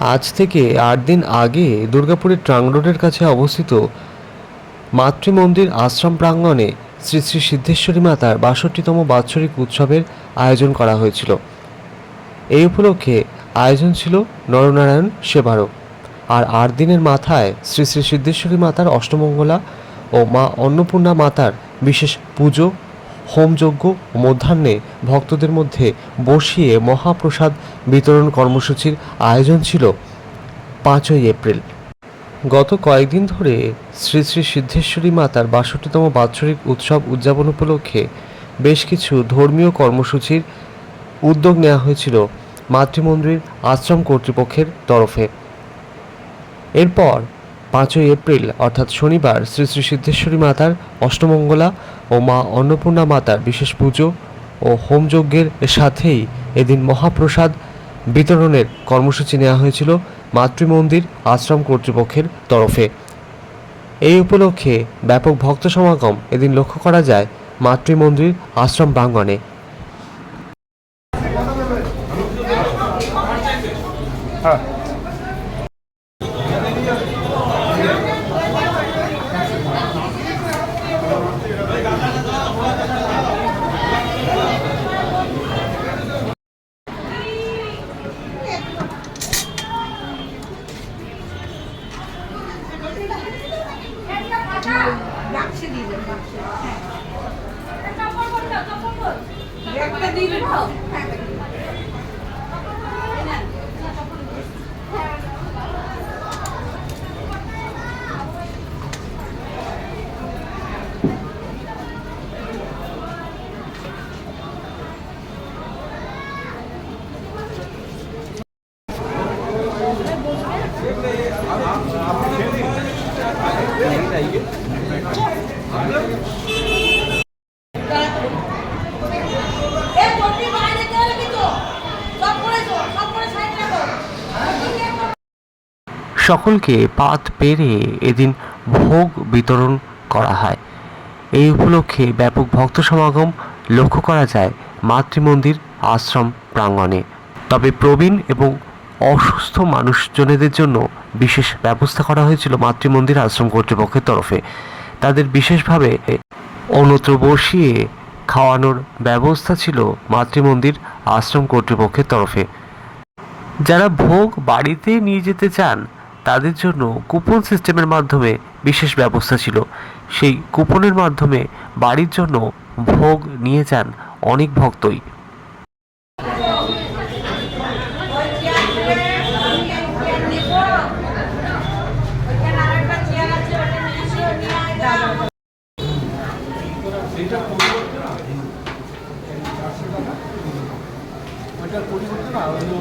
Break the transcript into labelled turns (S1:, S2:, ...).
S1: আজ থেকে আট দিন আগে দুর্গাপুরের ট্রাং রোডের কাছে অবস্থিত মাতৃমন্দির আশ্রম প্রাঙ্গণে শ্রী শ্রী সিদ্ধেশ্বরী মাতার বাষট্টিতম বাৎসরিক উৎসবের আয়োজন করা হয়েছিল। এই উপলক্ষে আয়োজন ছিল নরনারায়ণ সেবারও। আর আট দিনের মাথায় শ্রী শ্রী সিদ্ধেশ্বরী মাতার অষ্টমঙ্গলা ও মা অন্নপূর্ণা মাতার বিশেষ পুজো হোমযজ্ঞ ও মধ্যাহ্নে ভক্তদের মধ্যে বসিয়ে মহাপ্রসাদ বিতরণ কর্মসূচির আয়োজন ছিল পাঁচই এপ্রিল। গত কয়েকদিন ধরে শ্রী শ্রী সিদ্ধেশ্বরী মাতার বাষট্টিতম বাৎসরিক উৎসব উদযাপন উপলক্ষে বেশ কিছু ধর্মীয় কর্মসূচির উদ্যোগ নেওয়া হয়েছিল মাতৃমন্দির আশ্রম কর্তৃপক্ষের তরফে। এরপর পাঁচই এপ্রিল, অর্থাৎ শনিবার, শ্রী শ্রী সিদ্ধেশ্বরী মাতার অষ্টমঙ্গলা ও মা অন্নপূর্ণা মাতার বিশেষ পুজো ও হোমযজ্ঞের সাথেই এদিন মহাপ্রসাদ বিতরণের কর্মসূচি নেওয়া হয়েছিল মাতৃমন্দির আশ্রম কর্তৃপক্ষের তরফে। এই উপলক্ষে ব্যাপক ভক্ত সমাগম এদিন লক্ষ্য করা যায় মাতৃমন্দির আশ্রম প্রাঙ্গণে।
S2: বাক্সে দিয়ে দেন বাক্সে হ্যাঁ।
S1: সকলকে পাত পেরে এদিন ভোগ বিতরণ করা হয়। এই উপলক্ষে ব্যাপক ভক্ত সমাগম লক্ষ্য করা যায় মাতৃমন্দির আশ্রম প্রাঙ্গণে। তবে প্রবীণ এবং অসুস্থ মানুষজনেদের জন্য বিশেষ ব্যবস্থা করা হয়েছিল মাতৃমন্দির আশ্রম কর্তৃপক্ষের তরফে। তাদের বিশেষভাবে অন্যত্র বসিয়ে খাওয়ানোর ব্যবস্থা ছিল মাতৃমন্দির আশ্রম কর্তৃপক্ষের তরফে। যারা ভোগ বাড়িতে নিয়ে যেতে চান, তাদের জন্য কুপন সিস্টেমের মাধ্যমে বিশেষ ব্যবস্থা ছিল। সেই কুপনের মাধ্যমে বাড়ির জন্য ভোগ নিয়ে যান অনেক ভক্তই।
S3: ওইটার পরিবর্তে না হলো